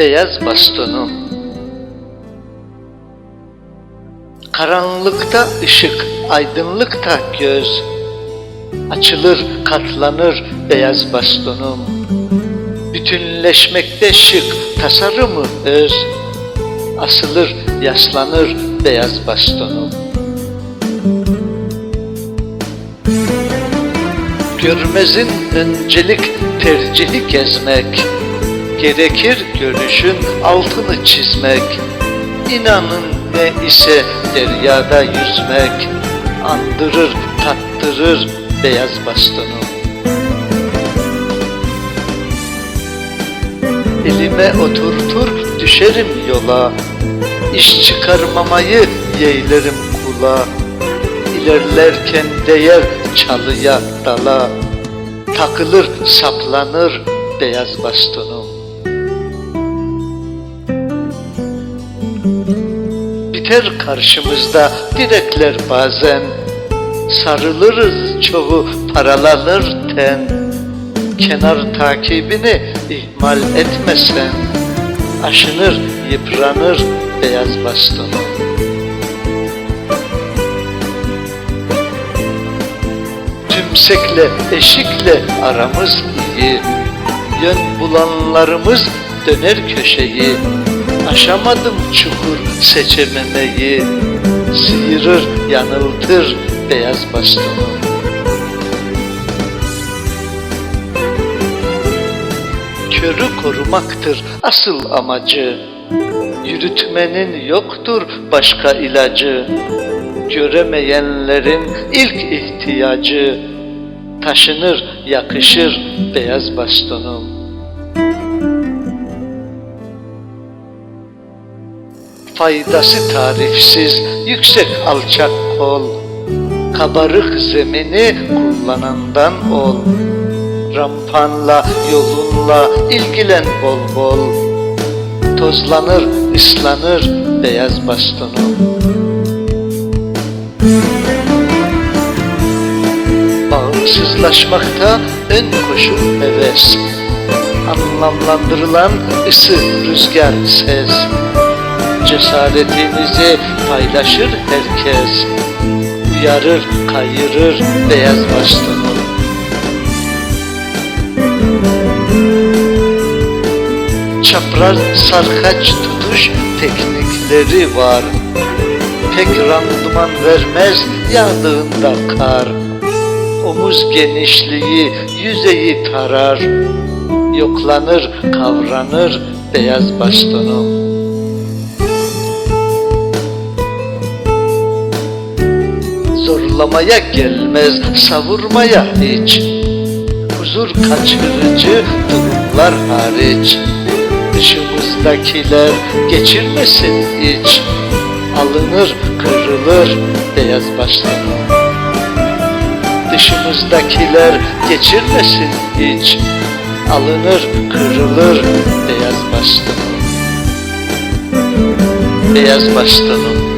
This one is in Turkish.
beyaz bastonum. Karanlıkta ışık, aydınlıkta göz. Açılır, katlanır beyaz bastonum. Bütünleşmekte şık, tasarımı öz. Asılır, yaslanır beyaz bastonum. Görmezin öncelik tercihi gezmek Gerekir görüşün altını çizmek. İnanın ne ise deryada yüzmek. Andırır tattırır beyaz bastonu. Elime oturtur düşerim yola. İş çıkarmamayı yeğlerim kula. İlerlerken değer çalıya dala. Takılır saplanır beyaz bastonum Biter karşımızda direkler bazen. Sarılırız çoğu paralanır ten Kenar takibini ihmal etmesen. Aşınır yıpranır beyaz bastonum Tümsekle, eşikle aramız iyi. Yön bulanlarımız döner köşeyi Aşamadım çukur seçememeyi Sıyırır, yanıltır beyaz bastonu Körü korumaktır asıl amacı. Yürütmenin yoktur başka ilacı. Göremeyenlerin ilk ihtiyacı. Taşınır, yakışır beyaz bastonum Faydası tarifsiz, yüksek alçak kol Kabarık zemini kullanandan ol. Rampanla, yolunla ilgilen bol bol. Tozlanır, ıslanır beyaz bastonum Bağımsızlaşmakta ön koşul heves. Anlamlandırılan ısı, rüzgar, ses Cesaretimizi paylaşır herkes Uyarır, kayırır beyaz bastonu Çapraz sarkaç tutuş teknikleri var. Pek randıman vermez yağdığında kar. Omuz genişliği yüzeyi tarar Yoklanır, kavranır beyaz bastonum Zorlamaya gelmez, savurmaya hiç. Huzur kaçırıcı durumlar hariç. Dışımızdakiler geçirmesin hiç. Alınır, kırılır beyaz başlarım Dışımızdakiler geçirmesin hiç. Alınır, kırılır beyaz başlarım Beyaz başlarım